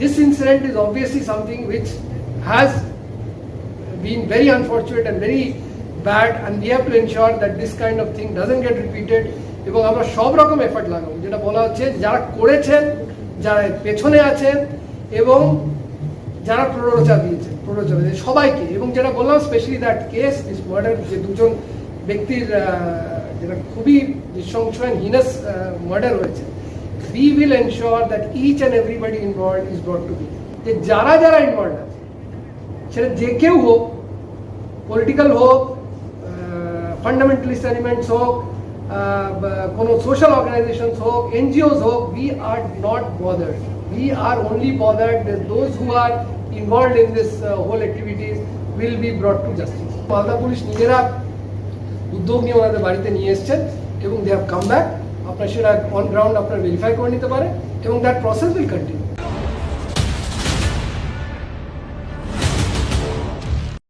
this incident is obviously something which has been very unfortunate and very bad, and we have to ensure that this kind of thing doesn't get repeated, এবং আমরা সব রকম effort লাগাবো। যেটা বলা হচ্ছে, যারা করেছেন, যারা পেছনে আছেন, এবং যারা প্ররোচনা দিয়েছেন দিয়েছেন, সবাইকে। এবং যেটা বললাম specially that case this murder যে দুজন ব্যক্তির যেটা খুবই নৃশংস হিনাস মার্ডার হয়েছে। we will ensure that each and everybody involve is brought to be যে যারা যারা ইনভলভ আছে সেটা যে কেউ হোক পলিটিক্যাল হোক ফান্ডামেন্টালিস্ট এলিমেন্টস হোক আহ, বা কোনো সোশ্যাল অর্গানাইজেশনস হোক এনজিওস হোক we are not bothered we are only bothered those who are involve in this whole activities will be brought to justice Malda police নিজেরা উদ্যোগ নিয়ে ওনাদের বাড়িতে নিয়ে এসছেন এবং দে হ্যাভ কাম ব্যাক আপনার সেটা অন গ্রাউন্ড আপনার ভেরিফাই করে নিতে পারে এবং দ্যাট প্রসেস উইল কন্টিনিউ